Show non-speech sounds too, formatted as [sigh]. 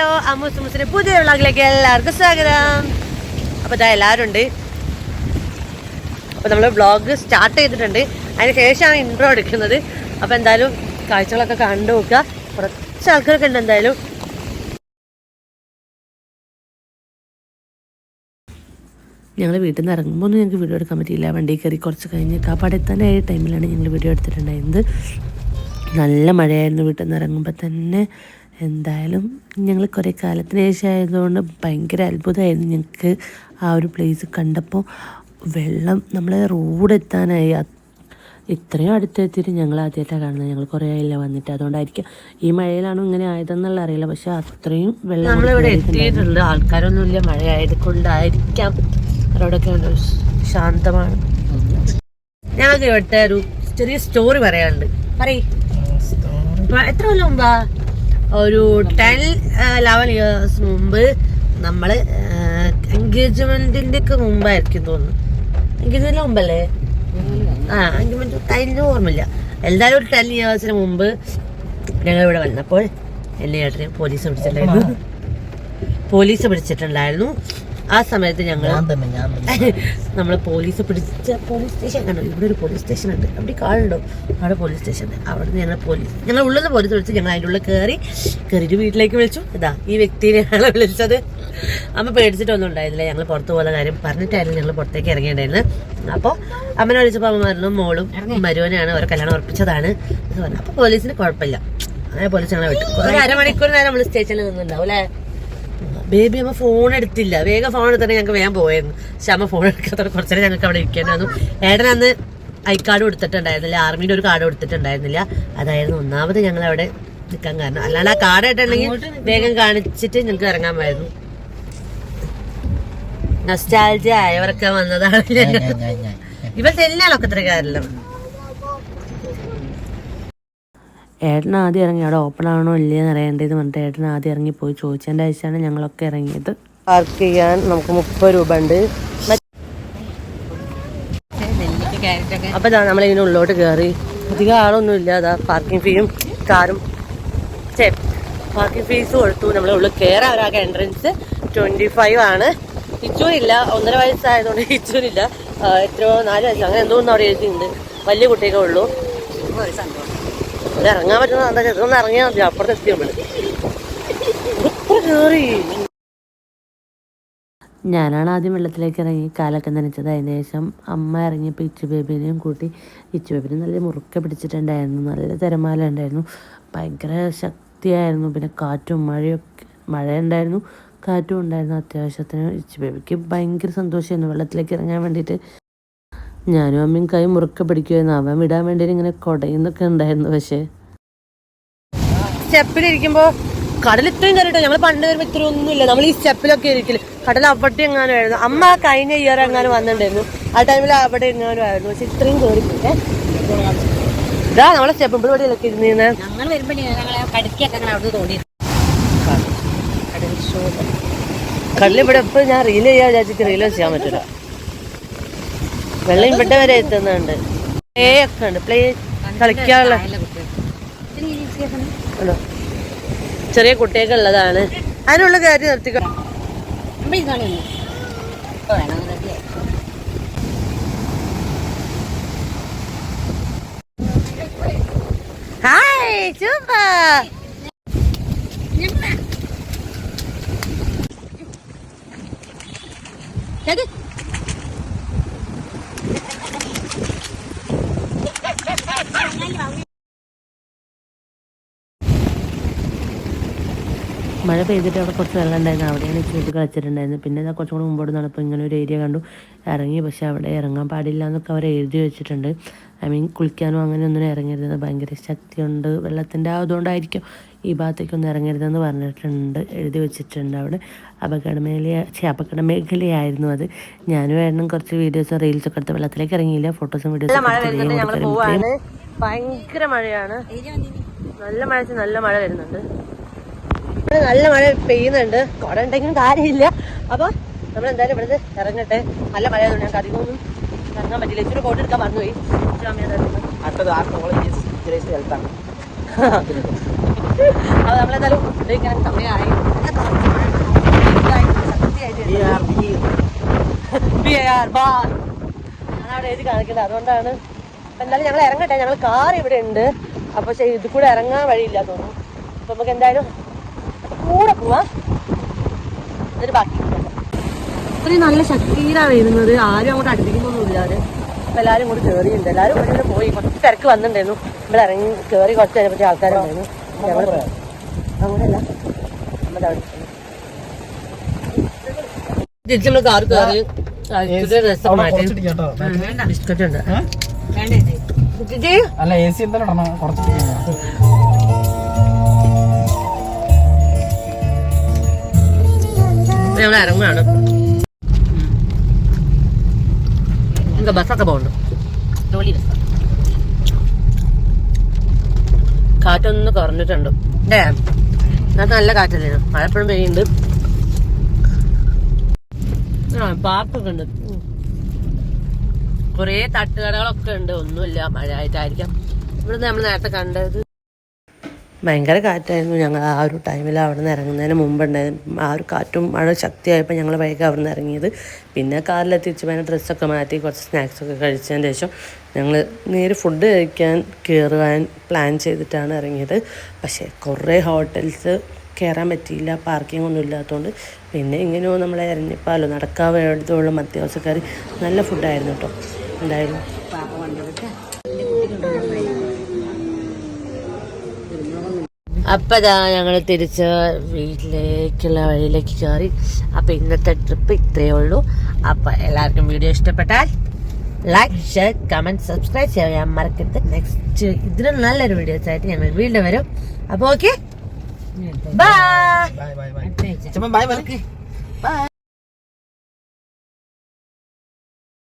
Hello അമ്മൂസ് പുതിയ വ്ളോഗിലേക്ക് എല്ലാവർക്കും സ്വാഗതം. അപ്പോൾ ഇതാ എല്ലാവരും ഉണ്ട്. അപ്പോൾ നമ്മൾ വ്ളോഗ് സ്റ്റാർട്ട് ചെയ്തിട്ടുണ്ട്. അതിന് ശേഷമാണ് ഇൻട്രോ എടുക്കുന്നത്. അപ്പോൾ എന്തായാലും കാഴ്ചകളൊക്കെ കണ്ടു നോക്കുക. കുറച്ച് ആൾക്കാരൊക്കെ ഉണ്ട് എന്തായാലും. ഞങ്ങൾ വീട്ടിൽ നിന്ന് ഇറങ്ങുമ്പോൾ ഒന്നും ഞങ്ങൾക്ക് വീഡിയോ എടുക്കാൻ പറ്റിയില്ല. വണ്ടി കയറി കുറച്ച് കഴിഞ്ഞ് കാപ്പാട് എത്താനായ ടൈമിലാണ് ഞങ്ങൾ വീഡിയോ എടുത്തിട്ടുണ്ടായിരുന്നത്. നല്ല മഴയായിരുന്നു വീട്ടിൽ നിന്ന് ഇറങ്ങുമ്പോൾ തന്നെ. എന്തായാലും ഞങ്ങൾ കുറേ കാലത്തിന് ശേഷം ആയതുകൊണ്ട് ഭയങ്കര അത്ഭുതമായിരുന്നു ഞങ്ങൾക്ക് ആ ഒരു പ്ലേസ് കണ്ടപ്പോൾ. വെള്ളം നമ്മളെ റോഡ് എത്താനായി. അത് ഇത്രയും അടുത്തെത്തിയിട്ട് ഞങ്ങൾ ആദ്യമായിട്ടാണ് കാണുന്നത്. ഞങ്ങൾ കുറേ ആയില്ല വന്നിട്ട്. അതുകൊണ്ടായിരിക്കും. ഈ മഴയിലാണോ ഇങ്ങനെ ആയതെന്നുള്ള അറിയില്ല. പക്ഷെ അത്രയും വെള്ളം നമ്മളിവിടെ എത്തിയിട്ടുണ്ട്. ആൾക്കാരൊന്നുമില്ല. മഴ ആയത് കൊണ്ടായിരിക്കാം റോഡൊക്കെ ശാന്തമാണ്. ഞങ്ങൾക്ക് ഇവിടുത്തെ ഒരു ചെറിയ സ്റ്റോറി പറയാനുണ്ട്. പറയ്. എത്ര കൊല്ലം മുമ്പാ? ഒരു ടെൻ ലെവൻ ഇയേഴ്സ് മുമ്പ് നമ്മൾ എൻഗേജ്മെന്റിന്റെ ഒക്കെ മുമ്പായിരിക്കും തോന്നുന്നു. എൻഗേജ്മെന്റിന് മുമ്പല്ലേ? ആ എൻഗേജ്മെന്റ് കഴിഞ്ഞ ഓർമ്മയില്ല. എന്തായാലും ഒരു ടെൻ ഇയേഴ്സിന് മുമ്പ് ഞങ്ങൾ ഇവിടെ വന്നപ്പോൾ എന്നെ ഏട്ടനെ പോലീസ് പിടിച്ചിട്ടുണ്ടായിരുന്നു. പോലീസ് പിടിച്ചിട്ടുണ്ടായിരുന്നു. ആ സമയത്ത് ഞങ്ങൾ [laughs] നമ്മൾ പോലീസ് പിടിച്ച പോലീസ് സ്റ്റേഷൻ കണ്ടു? ഇവിടെ ഒരു പോലീസ് സ്റ്റേഷൻ ഉണ്ട്. അവിടെ കാളുണ്ടോ അവിടെ പോലീസ് സ്റ്റേഷൻ ഉണ്ട്. അവിടെ നിന്ന് ഞങ്ങൾ പോലീസ് ഞങ്ങൾ ഉള്ളത് പോലീസ് വിളിച്ച് ഞങ്ങൾ അതിന്റെ ഉള്ളിൽ കയറി കയറിയിട്ട് വീട്ടിലേക്ക് വിളിച്ചു. ഇതാ ഈ വ്യക്തിനെയാണ് [laughs] വിളിച്ചത്. അമ്മ പേടിച്ചിട്ടൊന്നും ഉണ്ടായിരുന്നില്ല. ഞങ്ങൾ പുറത്തു പോകുന്ന കാര്യം പറഞ്ഞിട്ടായിരുന്നു ഞങ്ങൾ പുറത്തേക്ക് ഇറങ്ങിയിട്ടുണ്ടായിരുന്നു അപ്പോൾ അമ്മനെ വിളിച്ചപ്പോൾ അമ്മ പറഞ്ഞു മോളും മരുവനാണ് അവരെ കല്യാണം ഉറപ്പിച്ചതാണ് എന്ന് പറഞ്ഞു. അപ്പോൾ പോലീസിന് കുഴപ്പമില്ല. അങ്ങനെ പോലീസ് ഞങ്ങളെ വിട്ടു. ഒരു അരമണിക്കൂർ നേരം നമ്മൾ സ്റ്റേഷനിൽ നിന്നുണ്ടാവും അല്ലേ? ബേബി അമ്മ ഫോൺ എടുത്തില്ല. വേഗം ഫോൺ എടുത്തിട്ട് ഞങ്ങൾക്ക് വേഗം പോയായിരുന്നു പക്ഷെ അമ്മ ഫോൺ എടുക്കാത്തോടെ കുറച്ചേരം ഞങ്ങൾക്ക് അവിടെ ഇരിക്കാനായിരുന്നു ഏട്ടൻ അന്ന് ഐ കാർഡ് കൊടുത്തിട്ടുണ്ടായിരുന്നില്ല. ആർമിയുടെ ഒരു കാർഡ് കൊടുത്തിട്ടുണ്ടായിരുന്നില്ല. അതായിരുന്നു ഒന്നാമത് ഞങ്ങൾ അവിടെ നിൽക്കാൻ കാരണം. അല്ലാണ്ട് ആ കാർഡ് ആയിട്ടുണ്ടെങ്കിൽ വേഗം കാണിച്ചിട്ട് ഞങ്ങൾക്ക് ഇറങ്ങാമായിരുന്നു. നസ്റ്റാൾജ ആയവരൊക്കെ വന്നതാണ് ഞാൻ ഞാൻ ഞാൻ ഞാൻ ഇവരുടെ എല്ലാ ലൊക്കത്തിരക്കാരെല്ലാം ഏട്ടൻ ആദ്യം ഇറങ്ങി അവിടെ ഓപ്പൺ ആണോ ഇല്ലയെന്ന് അറിയേണ്ടത് പറഞ്ഞിട്ട് ഏട്ടൻ ആദ്യം ഇറങ്ങി പോയി ചോദിച്ചതിന്റെ ആവശ്യമാണ് ഞങ്ങളൊക്കെ ഇറങ്ങിയത്. പാർക്ക് ചെയ്യാൻ നമുക്ക് മുപ്പത് രൂപ ഉണ്ട്. അപ്പൊ ഇതാ നമ്മൾ ഇതിന് ഉള്ളോട്ട് കയറി അധികം ആളൊന്നും ഇല്ല. അതാ പാർക്കിംഗ് ഫീയും കാറും. പാർക്കിംഗ് ഫീസ് കൊടുത്തു നമ്മളെ ഉള്ളിൽ കയറാൻ ഒരാൾക്ക് എൻട്രൻസ് ട്വന്റി ഫൈവ് ആണ് ഇല്ല. ഒന്നര വയസ്സായതുകൊണ്ട് ഇച്ചുവിനില്ല ഇല്ല എത്രയോ നാല് വയസ്സ്. അങ്ങനെ എന്തോന്നും അവിടെ എഴുതിയിട്ടുണ്ട്. വലിയ കുട്ടിയൊക്കെ ഉള്ളൂ. ഇറങ്ങാൻ പറ്റുന്ന എന്താ ചെറുതൊന്ന് ഇറങ്ങിയാൽ മതി അപ്പുറത്ത് എത്തി കയറി ഞാനാണ് ആദ്യം വെള്ളത്തിലേക്ക് ഇറങ്ങി കാലൊക്കെ നനച്ചത്. അതിന് ശേഷം അമ്മ ഇറങ്ങിയപ്പോൾ ഇച്ചു ബേബിനെയും കൂട്ടി. ഇച്ചു ബേബിനെ നല്ല മുറുക്കെ പിടിച്ചിട്ടുണ്ടായിരുന്നു. നല്ല തിരമാല ഉണ്ടായിരുന്നു. ഭയങ്കര ശക്തിയായിരുന്നു. പിന്നെ കാറ്റും മഴയൊക്കെ മഴ ഉണ്ടായിരുന്നു കാറ്റും ഉണ്ടായിരുന്നു അത്യാവശ്യത്തിന്. ഇച്ചു ബേബിക്ക് ഭയങ്കര സന്തോഷമായിരുന്നു വെള്ളത്തിലേക്ക് ഇറങ്ങാൻ വേണ്ടിയിട്ട്. ഞാനും അമ്മയും കൈ മുറുക്കെ പിടിക്കുമായിരുന്നു അവൻ വിടാൻ വേണ്ടി ഇങ്ങനെ കൊടയുന്നൊക്കെ ഉണ്ടായിരുന്നു പക്ഷേ. സ്റ്റെപ്പിലിരിക്കുമ്പോ കടൽ ഇത്രയും കയറിട്ടോ ഞങ്ങൾ പണ്ട് വരുമ്പോ ഇത്ര ഒന്നുമില്ല നമ്മൾ ഈ സ്റ്റെപ്പിലൊക്കെ ഇരിക്കില്ല കടൽ അവിടെ എങ്ങാനും ആയിരുന്നു. അമ്മ കഴിഞ്ഞ ഇയർ എങ്ങാനും വന്നിട്ടുണ്ടായിരുന്നു. ആ ടൈമിൽ അവിടെ എങ്ങാനും ആയിരുന്നു. പക്ഷെ ഇത്രയും കയറി ഇതാ നമ്മളെ സ്റ്റെപ്പ് ഇവിടെ ഇരുന്നീന്ന് ഞങ്ങൾ വരുമ്പോൾ ഇവിടെ ഇപ്പൊ ഞാൻ റീൽ ചെയ്യാൻ വിചാരിച്ചിട്ട് റീൽ ചെയ്യാൻ പറ്റില്ല വെള്ളം ഇവിടെ വരെ എത്തുന്നുണ്ട്. പ്ലേ ഒക്കെ ഉണ്ട്. പ്ലേ കളിക്കാനുള്ള? ചെറിയ കുട്ടിയൊക്കെ ഉള്ളതാണ്. അതിനുള്ള കാര്യം നിർത്തിക്കോ. ഹായ് സൂപ്പർ മഴ പെയ്തിട്ട് അവിടെ കുറച്ച് വെള്ളം ഉണ്ടായിരുന്നു. അവിടെയാണ് ചൂട് കളിച്ചിട്ടുണ്ടായിരുന്നത് പിന്നെ ഇതാ കുറച്ചും കൂടി മുമ്പോട്ട് നടപ്പ് ഇങ്ങനെ ഒരു ഏരിയ കണ്ടു. ഇറങ്ങി. പക്ഷെ അവിടെ ഇറങ്ങാൻ പാടില്ല എന്നൊക്കെ അവർ എഴുതി വെച്ചിട്ടുണ്ട്. ഐ മീൻ കുളിക്കാനോ അങ്ങനെ ഒന്നും ഇറങ്ങരുതെന്ന് ഭയങ്കര ശക്തിയുണ്ട്. വെള്ളത്തിന്റെ ആയതുകൊണ്ടായിരിക്കും ഈ ഭാഗത്തേക്കൊന്നും ഇറങ്ങരുതെന്ന് പറഞ്ഞിട്ടുണ്ട്. എഴുതി വെച്ചിട്ടുണ്ട് അവിടെ. അപകടമേഖല ഛെ, അപകട മേഖലയായിരുന്നു അത്. ഞാനും വേണം കുറച്ച് വീഡിയോസും റീൽസൊക്കെ എടുത്ത് വെള്ളത്തിലേക്ക് ഇറങ്ങിയില്ല. ഫോട്ടോസും വീഡിയോസും ഭയങ്കര മഴയാണ്. നല്ല മഴ നല്ല മഴ വരുന്നുണ്ട്. നല്ല മഴ പെയ്യുന്നുണ്ട്. കുട ഉണ്ടെങ്കിലും കാര്യമില്ല. അപ്പൊ നമ്മൾ എന്തായാലും ഇവിടുന്ന് ഇറങ്ങട്ടെ. നല്ല മഴ ആയതുകൊണ്ട് ഞങ്ങൾക്ക് അധികമൊന്നും ഇറങ്ങാൻ പറ്റില്ല. ഇച്ചിരി കോട്ട് എടുക്കാൻ മറന്നുപോയി. പോയി അപ്പോൾ നമ്മളെന്തായാലും ഫുഡ് കഴിക്കാൻ സമയമായി. അതാണ് എഴുതി കാണിക്കുന്നത്. അതുകൊണ്ടാണ് എന്നാലും ഞങ്ങൾ ഇറങ്ങട്ടെ. ഞങ്ങൾ കാർ ഇവിടെ ഉണ്ട്. അപ്പൊ പക്ഷേ ഇത് കൂടെ ഇറങ്ങാൻ വഴിയില്ല തോന്നുന്നു. അപ്പൊ നമുക്ക് എന്തായാലും കൂടെ പോവാ. എന്നിട്ട് ബാക്കി ഇത്രയും നല്ല ശക്തിയിലാണ് വരുന്നത്. ആരും അങ്ങോട്ട് അടുപ്പിക്കുന്നൊന്നുമില്ല അത് അപ്പൊ എല്ലാവരും കൂടി കേറിയുണ്ട് എല്ലാരും ഇവിടെ പോയി. കുറച്ച് തിരക്ക് വന്നിട്ടുണ്ടായിരുന്നു. ഇവിടെ ഇറങ്ങി കേറി കുറച്ച് കഴിഞ്ഞപ്പോൾ ആൾക്കാരുണ്ടായിരുന്നു. ഞങ്ങൾ അങ്ങനെയല്ല നമ്മുടെ അവിടെ. തിരിച്ച് നമ്മൾ കാർ കയറി ബിസ്ക്കറ്റ് ഉണ്ട്. അല്ല എ സി എന്തായാലും കുറച്ച് ഞങ്ങൾ ഇറങ്ങുകയാണ് ఇంకా ബസ്സൊക്കെ പോകുന്നുണ്ട് ട്രോളി ബസ് കാറ്റൊന്ന് കുറഞ്ഞിട്ടുണ്ട്. അല്ലേ അത് നല്ല കാറ്റല്ലേ? മഴപ്പഴം പെയ്യുന്നുണ്ട്. ആ പാർക്കൊക്കെ ഉണ്ട്. കുറേ തട്ടുകടകളൊക്കെ ഉണ്ട്. ഒന്നുമില്ല മഴ ആയിട്ടായിരിക്കാം. ഇവിടുന്ന് നമ്മൾ നേരത്തെ കണ്ടത് ഭയങ്കര കാറ്റായിരുന്നു. ഞങ്ങൾ ആ ഒരു ടൈമിൽ അവിടെ നിന്ന് ഇറങ്ങുന്നതിന് മുമ്പുണ്ടായിരുന്നു ആ ഒരു കാറ്റും മഴ ശക്തിയായപ്പോൾ ഞങ്ങൾ വൈകി അവിടെ നിന്ന് ഇറങ്ങിയത്. പിന്നെ കാറിലെത്തിച്ച് പിന്നെ ഡ്രസ്സൊക്കെ മാറ്റി കുറച്ച് സ്നാക്സൊക്കെ കഴിച്ചതിന് ശേഷം ഞങ്ങൾ നേരെ ഫുഡ് കഴിക്കാൻ കയറുവാൻ പ്ലാൻ ചെയ്തിട്ടാണ് ഇറങ്ങിയത്. പക്ഷേ കുറേ ഹോട്ടൽസ് കയറാൻ പറ്റിയില്ല പാർക്കിംഗ് ഒന്നും ഇല്ലാത്തതുകൊണ്ട് പിന്നെ ഇങ്ങനെയോ നമ്മളെ ഇറങ്ങിപ്പാലോ നടക്കാൻ വേണ്ടതുള്ള മധ്യവസക്കാർ നല്ല ഫുഡായിരുന്നു കേട്ടോ എന്തായാലും. അപ്പൊ ദാ ഞങ്ങൾ തിരിച്ച് വീട്ടിലേക്കുള്ള വഴിയിലേക്ക് കയറി അപ്പം ഇന്നത്തെ ട്രിപ്പ് ഇത്രയേ ഉള്ളൂ. അപ്പം എല്ലാവർക്കും വീഡിയോ ഇഷ്ടപ്പെട്ടാൽ ലൈക്ക് ഷെയർ കമന്റ് സബ്സ്ക്രൈബ് ചെയ്യാൻ മറക്കരുത്. നെക്സ്റ്റ് ഇതിനും നല്ലൊരു വീഡിയോസ് ആയിട്ട് ഞങ്ങൾ വീണ്ടും വരും. അപ്പോൾ okay bye bye bye bye bye